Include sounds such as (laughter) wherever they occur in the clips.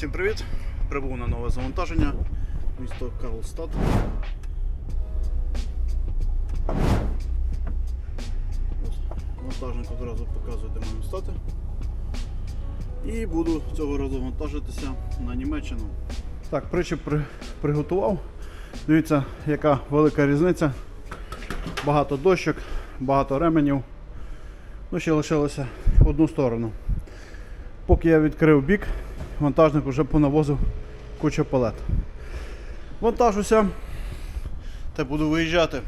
Всім привіт! Прибув на нове завантаження. Місто Карлстад. Вантажник одразу показує, де маємо стати. І буду цього разу вантажитися на Німеччину. Так, причіп при, приготував. Дивіться, яка велика різниця. Багато дощок, багато ременів. Ну, ще лишилося одну сторону. Поки я відкрив бік, вантажник вже понавозив кучу палет. Вантажуся та буду виїжджати.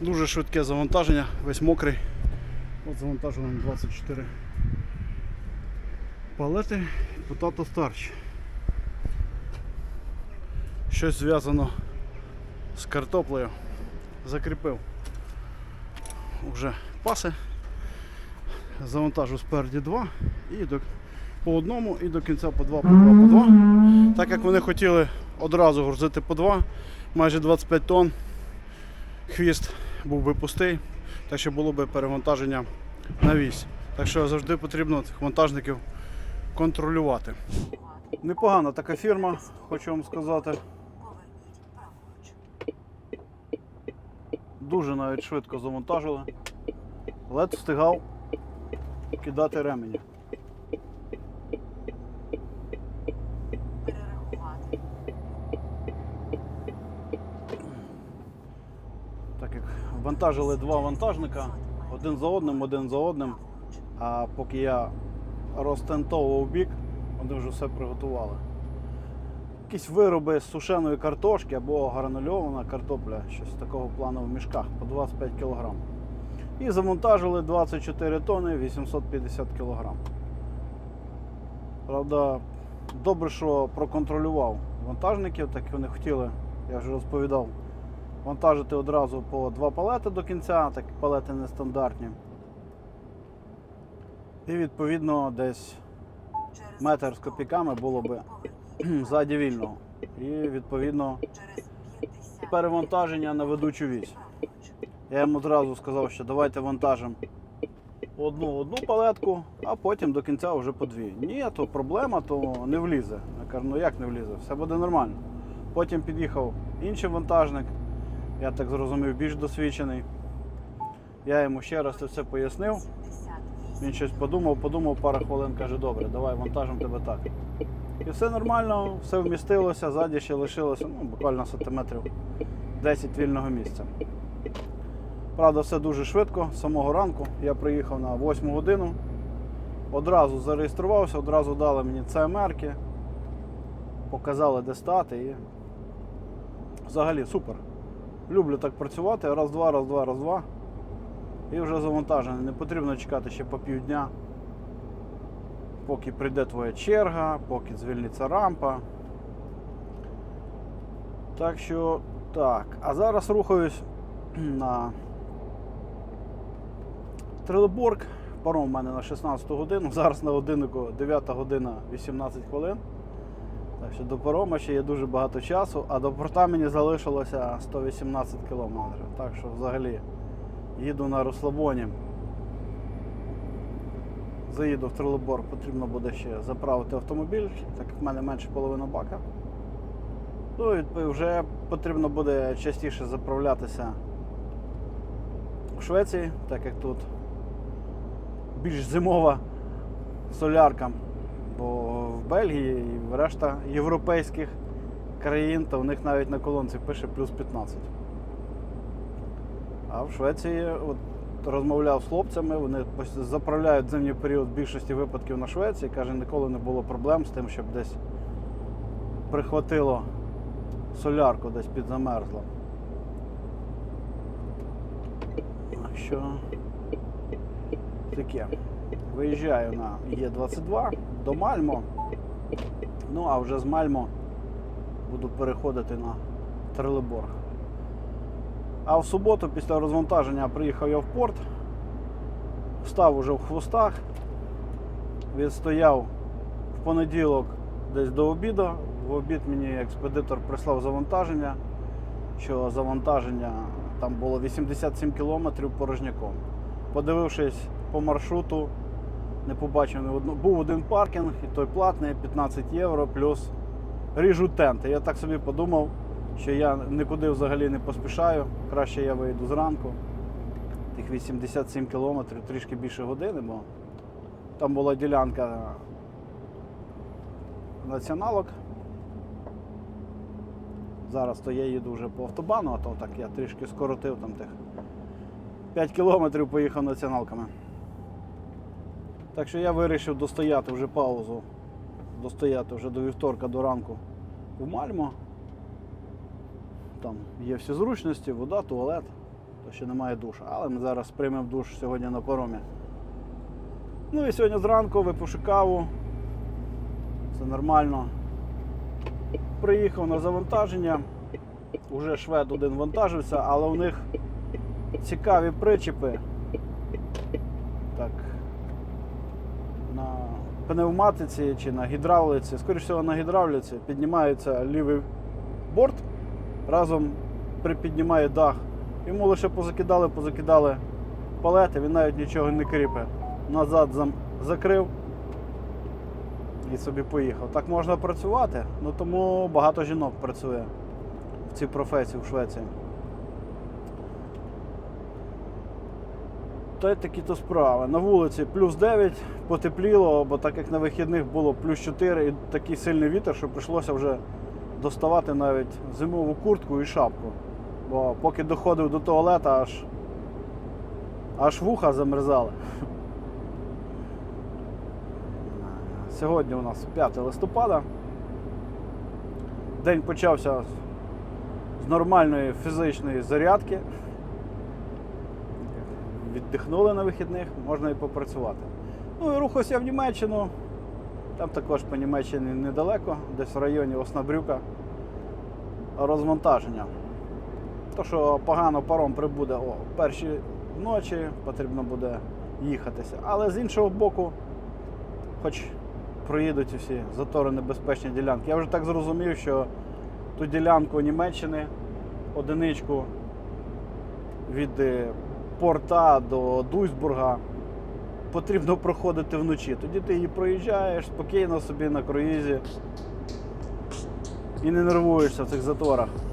Дуже швидке завантаження, весь мокрий. От завантажуємо 24 палети Potato Starch. Щось зв'язано з картоплею. Закріпив вже паси. Завантажу спереді два і до, по одному і до кінця по два, по два, по два. Так як вони хотіли одразу грузити по два, майже 25 тонн, хвіст був би пустий, так що було би перевантаження на вісь. Так що завжди потрібно цих вантажників контролювати. Непогана така фірма, хочу вам сказати. Дуже навіть швидко завантажили. Лед встигав кидати ремені. перерахувати. Так як вантажили два вантажника один за одним, один за одним. А поки я розтентовував бік, вони вже все приготували. Якісь вироби з сушеної картошки або гранульована картопля, щось такого плану в мішках по 25 кг. І завантажили 24 тони 850 кг. Правда, добре, що проконтролював вантажників, так вони хотіли, я вже розповідав, вантажити одразу по два палети до кінця, так палети нестандартні. І відповідно десь метр з копійками було би (clears throat) ззаді вільного. І відповідно перевантаження на ведучу вісь. Я йому одразу сказав, що давайте вантажимо одну одну палетку, а потім до кінця вже по дві. Ні, то проблема, то не влізе. Я кажу, ну як не влізе? Все буде нормально. Потім під'їхав інший вантажник, я так зрозумів, більш досвідчений. Я йому ще раз це все пояснив. Він щось подумав, подумав пару хвилин, каже, добре, давай вантажимо тебе так. І все нормально, все вмістилося, ззаді ще лишилося ну, буквально сантиметрів 10 вільного місця. Правда, все дуже швидко, з самого ранку. Я приїхав на 8 годину, одразу зареєструвався, одразу дали мені ЦМРки, показали, де стати і взагалі супер. Люблю так працювати, раз-два, раз-два, раз-два. І вже завантажений. Не потрібно чекати ще по півдня, поки прийде твоя черга, поки звільниться рампа. Так що так. А зараз рухаюсь (clears throat) на Трилеборг. Паром у мене на 16 годину. (laughs) Зараз на годиннику 9 година 18 хвилин. Так що до парома ще є дуже багато часу, а до порта мені залишилося 118 кілометрів. Так що взагалі їду на розслабоні. Заїду в Трилеборг, потрібно буде ще заправити автомобіль, так як в мене менше половини бака. Ну і вже потрібно буде частіше заправлятися в Швеції, так як тут більш зимова солярка. Бо в Бельгії і решта європейських країн, то в них навіть на колонці пише плюс 15. А в Швеції от, розмовляв з хлопцями, вони заправляють зимній період в більшості випадків на Швеції. Каже, ніколи не було проблем з тим, щоб десь прихватило солярку, десь підзамерзло. Що таке. Виїжджаю на Є22 до Мальмо. Ну а вже з Мальмо буду переходити на Трелеборг. А в суботу, після розвантаження, приїхав я в порт, встав уже в хвостах, відстояв в понеділок десь до обіду. В обід мені експедитор прислав завантаження, що завантаження там було 87 кілометрів порожняком. Подивившись по маршруту, Не побачив ні одного. Був один паркінг, і той платний 15 євро плюс ріжуть тенти. Я так собі подумав, що я нікуди взагалі не поспішаю. Краще я вийду зранку. Тих 87 кілометрів, трішки більше години, бо там була ділянка націоналок. Зараз то я їду вже по автобану, а то так я трішки скоротив там тих 5 кілометрів поїхав націоналками. Так що я вирішив достояти вже паузу, достояти вже до вівторка до ранку в Мальмо. Там є всі зручності, вода, туалет, то ще немає душа. Але ми зараз приймемо душ сьогодні на паромі. Ну і сьогодні зранку випивши каву. Все нормально. Приїхав на завантаження. Уже швед один вантажився, але у них цікаві причепи. Так. Пневматиці чи на гідравлиці, скоріше всього на гідравлиці, піднімається лівий борт, разом припіднімає дах. Йому лише позакидали, позакидали палети, він навіть нічого не кріпе. Назад закрив і собі поїхав. Так можна працювати, ну тому багато жінок працює в цій професії в Швеції. Та такі то справи. На вулиці плюс 9 потепліло, бо так як на вихідних було плюс 4 і такий сильний вітер, що прийшлося вже доставати навіть зимову куртку і шапку. Бо поки доходив до туалета, аж, аж вуха замерзали. Сьогодні у нас 5 листопада. День почався з нормальної фізичної зарядки. Віддихнули на вихідних, можна і попрацювати. Ну і рухався в Німеччину. Там також по Німеччині недалеко, десь в районі Оснабрюка. Розвантаження. То, що погано паром прибуде о першій ночі, потрібно буде їхатися. Але з іншого боку, хоч проїдуть усі затори небезпечні ділянки. Я вже так зрозумів, що ту ділянку Німеччини, одиничку від е, порта до Дуйсбурга потрібно проходити вночі. Тоді ти її проїжджаєш спокійно собі на круїзі і не нервуєшся в цих заторах. –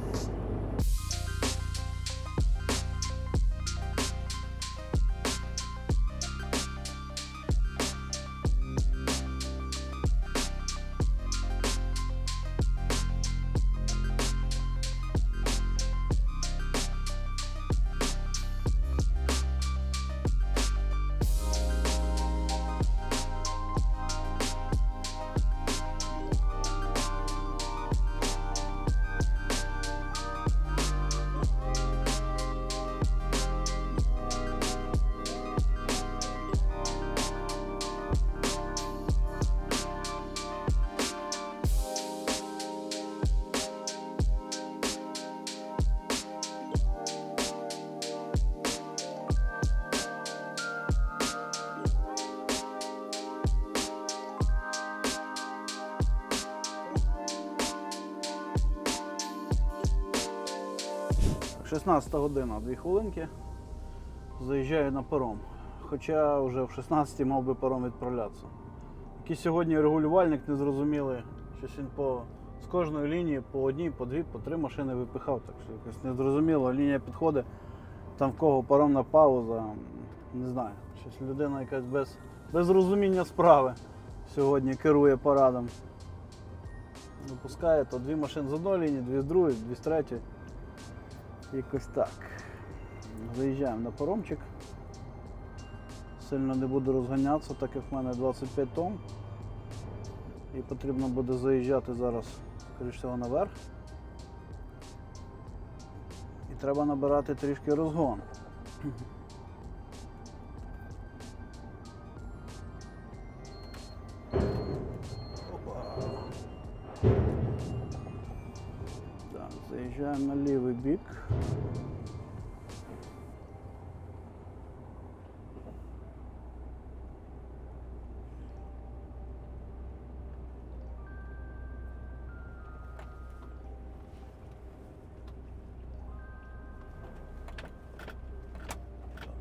16 година, 2 хвилинки. Заїжджаю на паром. Хоча вже в 16 мав би паром відправлятися. Який сьогодні регулювальник незрозумілий. Щось він по, з кожної лінії по одній, по дві, по три машини випихав. Так що якось незрозуміло. Лінія підходить, там в кого паромна пауза. Не знаю. Щось людина якась без, без розуміння справи сьогодні керує парадом. Випускає то дві машини з одної лінії, дві з другої, дві з третьої. Якось так. Заїжджаємо на паромчик. Сильно не буду розганятися, так як в мене 25 тонн. І потрібно буде заїжджати зараз, скоріш всього, наверх. І треба набирати трішки розгон. Так,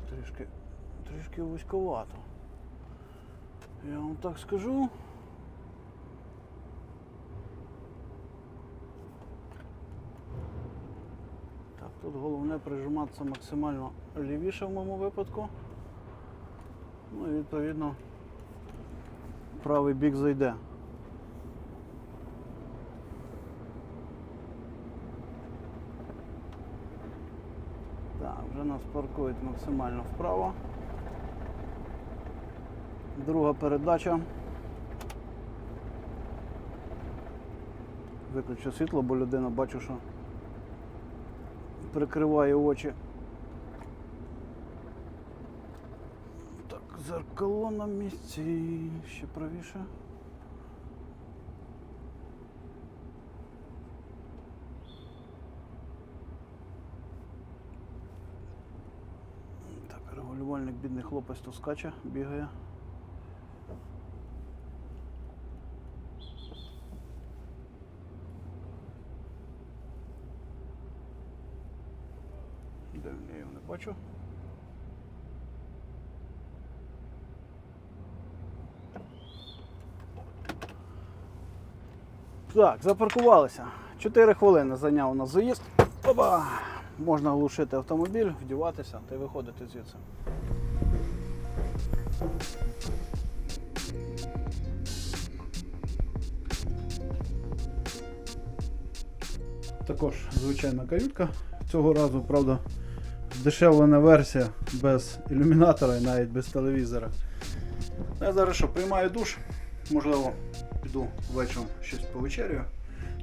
трішки, трішки вузьковато. Я вам так скажу. Так, тут прижиматися максимально лівіше в моєму випадку. Ну і відповідно правий бік зайде. Так, вже нас паркують максимально вправо. Друга передача. Виключу світло, бо людина бачу, що прикриває очі. Так, зеркало на місці. Ще правіше. Так, регулювальник бідний хлопець то скаче, бігає. Де він? я його не бачу. Так, запаркувалися. 4 хвилини зайняв у нас заїзд. Опа! Можна глушити автомобіль, вдіватися та виходити звідси. Також звичайна каютка. Цього разу, правда, здешевлена версія без ілюмінатора і навіть без телевізора. Ну, Я зараз що, приймаю душ, можливо, піду вечором щось повечерю.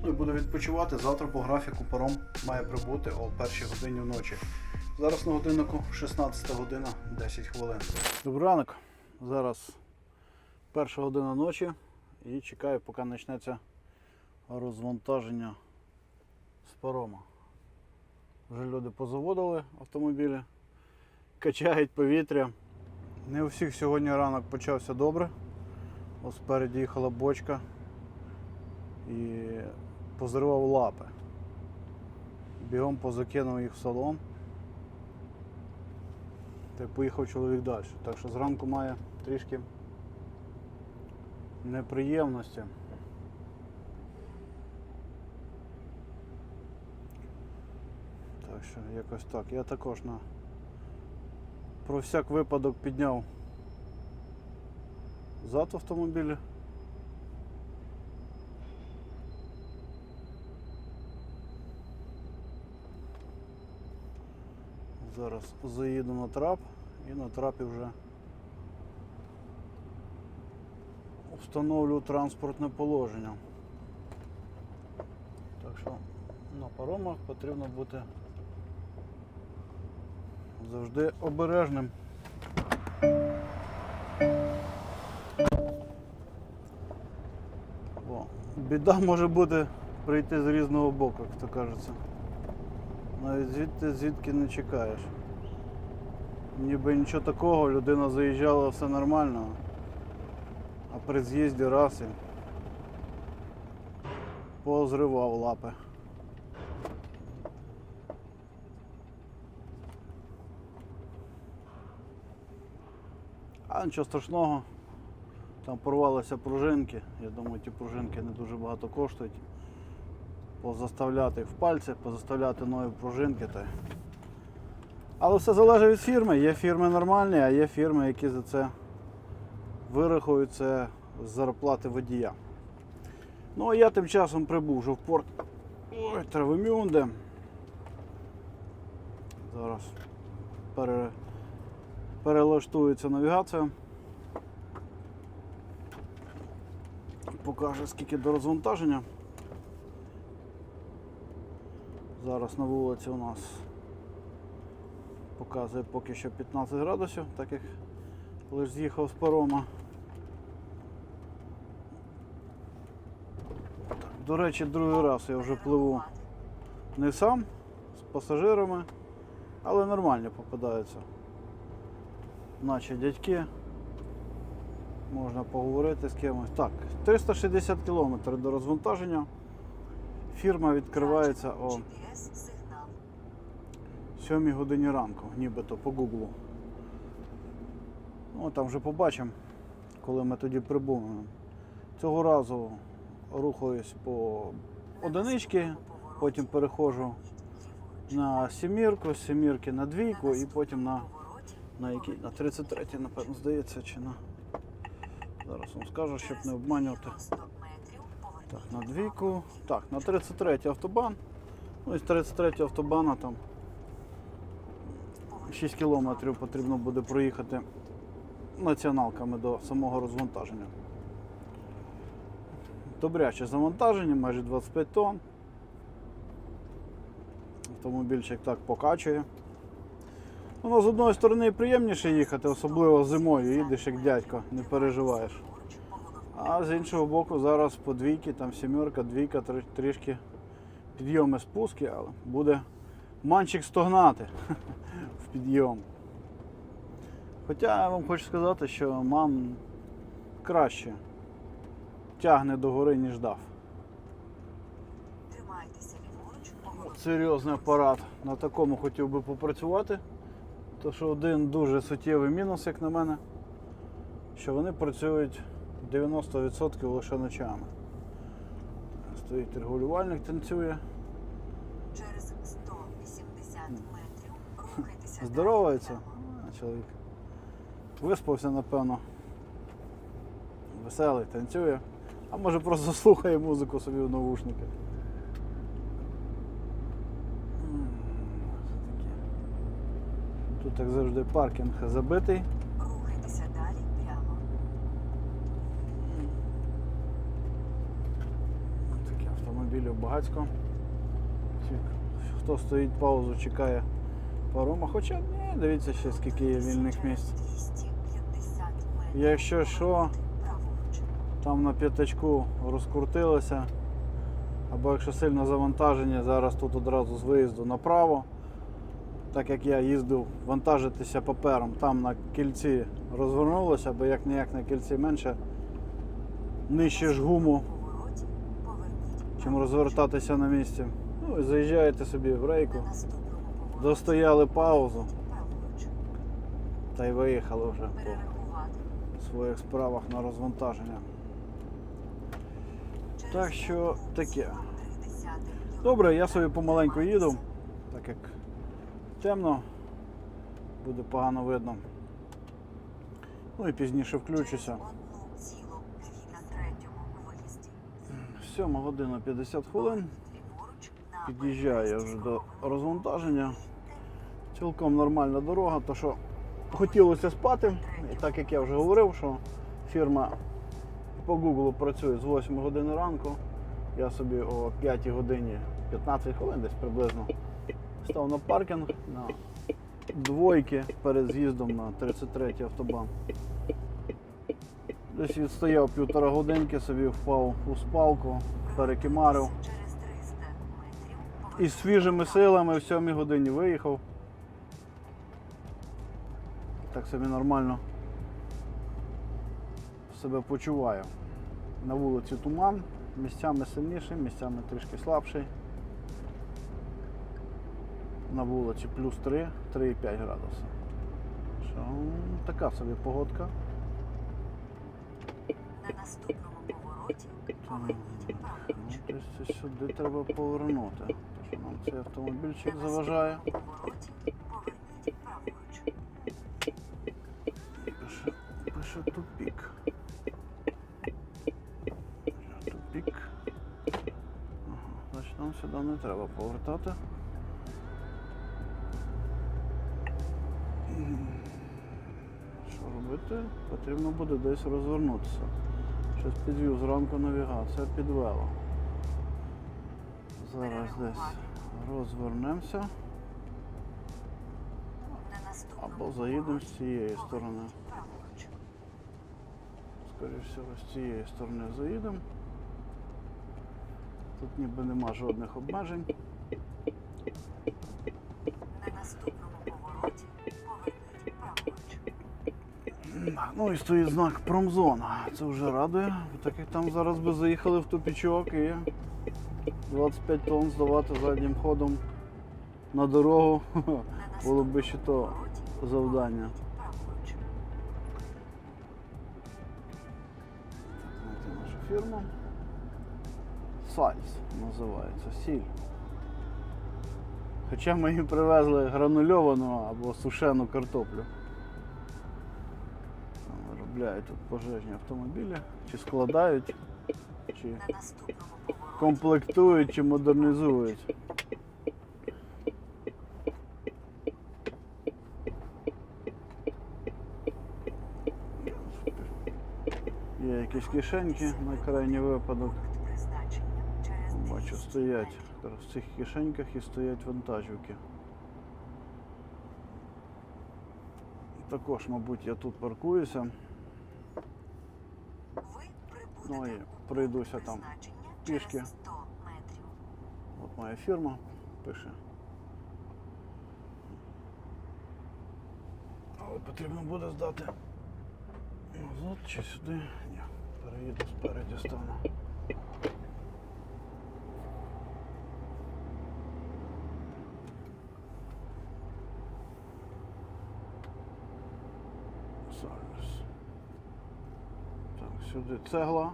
Ну і буду відпочивати. Завтра по графіку паром має прибути о першій годині вночі. Зараз на годиннику 16 година 10 хвилин. Добрий ранок. Зараз перша година ночі і чекаю, поки почнеться розвантаження з парома. Вже люди позаводили автомобілі, качають повітря. Не у всіх сьогодні ранок почався добре. Ось спереді їхала бочка і позривав лапи. Бігом позакинув їх в салон. Та поїхав чоловік далі. Так що зранку має трішки неприємності. Що якось так. Я також на про всяк випадок підняв зад автомобіля. Зараз заїду на трап і на трапі вже встановлю транспортне положення. Так що на паромах потрібно бути завжди обережним. Бо біда може бути прийти з різного боку, як то кажеться. Навіть звідти звідки не чекаєш. Ніби нічого такого, людина заїжджала все нормально. А при з'їзді раз і позривав лапи. А нічого страшного. Там порвалися пружинки. Я думаю, ті пружинки не дуже багато коштують. Позаставляти в пальці, позаставляти нові пружинки. Та... Але все залежить від фірми. Є фірми нормальні, а є фірми, які за це вирахують це з зарплати водія. Ну а я тим часом прибув вже в порт Ой, Травемюнде. Зараз пере... перелаштується навігація. Покаже скільки до розвантаження. Зараз на вулиці у нас показує поки що 15 градусів, так як лише з'їхав з парома. Так, До речі, другий раз я вже пливу не сам, з пасажирами, але нормально попадаються. Наче дядьки. Можна поговорити з кимось. Так, 360 км до розвантаження. Фірма відкривається о GPS-сигнал. 7 годині ранку, нібито по гуглу. Ну, там вже побачимо. коли ми тоді прибули. Цього разу рухаюсь по одинички, потім переходжу на сімірку, з сімірки на двійку і потім на, на який? На 33, напевно, здається, чи на. Зараз вам скажу, щоб не обманювати. Так, на двійку. Так, на 33 автобан. Ну і з 33 автобана там 6 кілометрів потрібно буде проїхати націоналками до самого розвантаження. Добряче завантаження, майже 25 тонн. Автомобільчик так покачує. Воно з одної сторони приємніше їхати, особливо зимою, їдеш як дядько, не переживаєш. А з іншого боку, зараз по двійки, там сімерка, двійка, трішки підйоми спуски, але буде манчик стогнати (laughs) в підйом. Хоча я вам хочу сказати, що ман краще тягне до гори, ніж дав. Серйозний апарат. На такому хотів би попрацювати. То що один дуже суттєвий мінус, як на мене, що вони працюють 90% лише ночами. Стоїть регулювальник, танцює. Через 180 метрів рухайтеся. Здоровається чоловік. Виспався, напевно. Веселий, танцює. А може просто (laughs) слухає музику собі в навушниках. М, це таке. Тут, як завжди, паркінг забитий. Рухайтеся далі прямо. Такі автомобілів багатько. Хто стоїть паузу, чекає парома. Хоча ні, дивіться ще скільки є вільних місць. Якщо що, там на п'ятачку розкрутилося. Або якщо сильне завантаження, зараз тут одразу з виїзду направо. Так як я їздив вантажитися папером, там на кільці розвернулося, бо як ніяк на кільці менше, нижче ж гуму, чим розвертатися на місці. Ну і заїжджаєте собі в рейку, достояли паузу та й виїхали вже по своїх справах на розвантаження. Так що таке. Добре, я собі помаленьку їду, так як темно, буде погано видно. Ну і пізніше включуся. 7 година 50 хвилин. Під'їжджаю я вже до розвантаження. Цілком нормальна дорога, то що хотілося спати. І так як я вже говорив, що фірма по Google працює з 8 години ранку. Я собі о 5 годині 15 хвилин десь приблизно став на паркінг на двойки перед з'їздом на 33 автобан. Десь відстояв півтора годинки, собі впав у спалку, перекимарив. Через 300 метрів І свіжими силами в 7 годині виїхав. Так собі нормально себе почуваю. На вулиці туман, місцями сильніший, місцями трішки слабший. На вулиці плюс 3, 3,5 градуси. Що, така собі погодка. на наступному повороті поверніть Ну, десь сюди треба повернути. Що нам цей автомобільчик заважає. Повороті поверніть праворуч. Пише, пише тупік. Тупік. Ага, значить нам сюди не треба повертати. Що? Потрібно буде десь розвернутися. Щось підвів зранку навігація підвела. Зараз десь розвернемося або заїдемо з цієї сторони. Скоріше всього, з цієї сторони заїдемо. Тут ніби нема жодних обмежень. Ну і стоїть знак промзона. Це вже радує. Так як там зараз би заїхали в тупічок і 25 тонн здавати заднім ходом на дорогу. Було б ще то завдання. праворуч. фірма. Сальс називається сіль. Хоча ми їм привезли гранульовану або сушену картоплю. Виробляють тут пожежні автомобілі, чи складають, чи комплектують, чи модернізують. Є якісь кишеньки на крайній випадок. Бачу, стоять. в цих кишеньках і стоять вантажівки. Також, мабуть, я тут паркуюся. Ну, і пройдуся там пішки. 100 метрів. От моя фірма пише. Але потрібно буде здати назад чи сюди. Ні, переїду спереді стану. Зараз. Так, сюди цегла.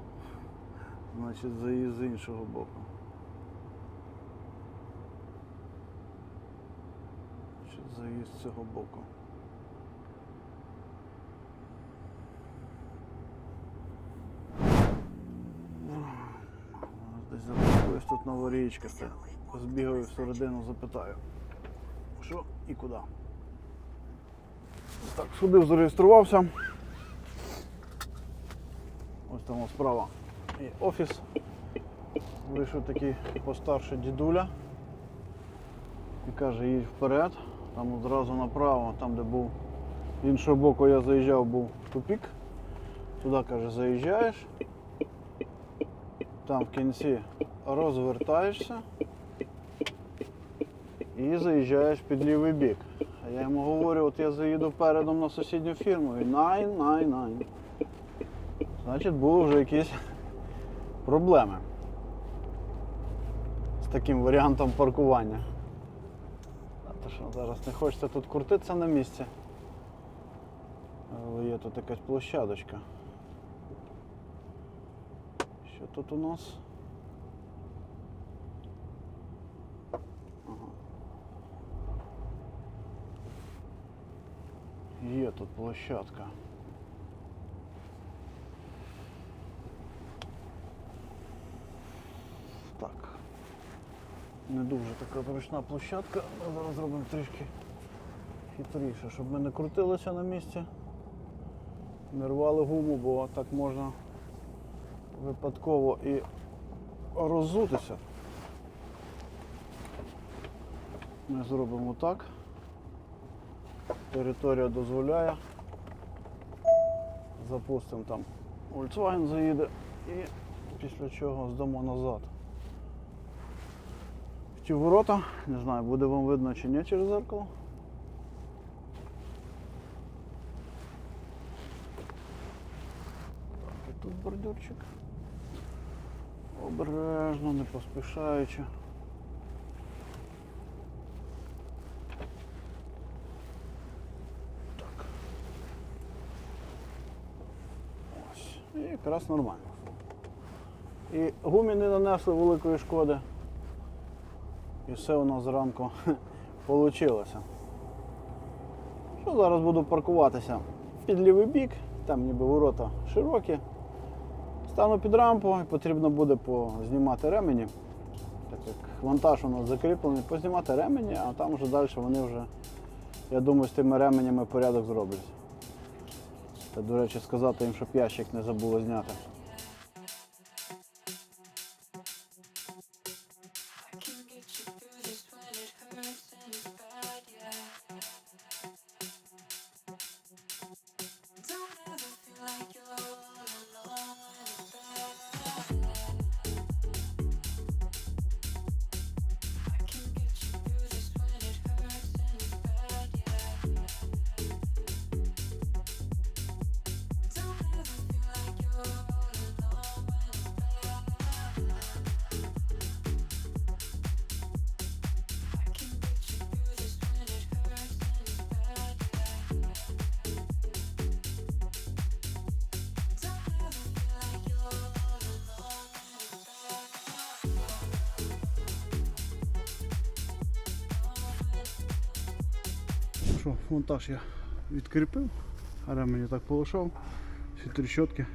Значить, заїзд з іншого боку. Значить, заїзд з цього боку. Десь запаркуюсь тут новорічка. Це збігаю всередину, запитаю. Що і куди. Так, сходив, зареєструвався. Ось там справа є офіс. Вийшов такий постарший дідуля і каже, їдь вперед, там одразу направо, там де був з іншого боку я заїжджав, був тупік. Туди каже, заїжджаєш. Там в кінці розвертаєшся і заїжджаєш під лівий бік. А я йому говорю, от я заїду передом на сусідню фірму. Він найн, найн, найн. Значить, були вже якісь проблеми з таким варіантом паркування. А то що зараз не хочеться тут крутитися на місці. Але є тут якась площадочка. Що тут у нас? Є тут площадка. Так. Не дуже така зручна площадка. Ми зараз зробимо трішки хитріше, щоб ми не крутилися на місці. Не рвали гуму, бо так можна випадково і роззутися. Ми зробимо так. Територія дозволяє. Запустимо там Volkswagen заїде і після чого здамо назад. В ті ворота, не знаю, буде вам видно чи ні через зеркало. І тут бордюрчик. Обережно, не поспішаючи. Так. Ось. І якраз нормально. І гумі не нанесли великої шкоди. І все у нас зранку (laughs) вийшло. Що зараз буду паркуватися під лівий бік, там ніби ворота широкі. Стану під рампу і потрібно буде познімати ремені. Так як вантаж у нас закріплений, познімати ремені, а там вже далі вони вже, я думаю, з тими ременями порядок зроблять. Та, до речі, сказати їм, щоб ящик не забули зняти. Що, монтаж я відкріпив, а ремені так полишав, всі тріщотки.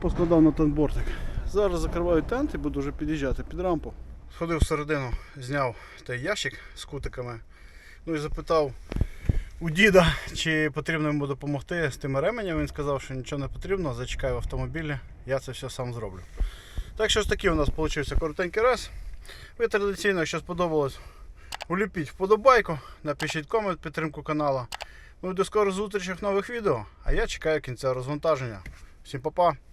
Поскладав на тентбортик. Зараз закриваю тент і буду вже під'їжджати під рампу. Сходив всередину, зняв той ящик з кутиками. Ну і запитав у діда, чи потрібно йому допомогти з тими ременями. Він сказав, що нічого не потрібно, зачекаю в автомобілі, я це все сам зроблю. Так що ж такий у нас вийшов коротенький раз. Ви традиційно, якщо сподобалось, уліпіть вподобайку, напишіть комент підтримку канала. Ну і до скорих зустрічей в нових відео. А я чекаю кінця розвантаження. Всім па-па!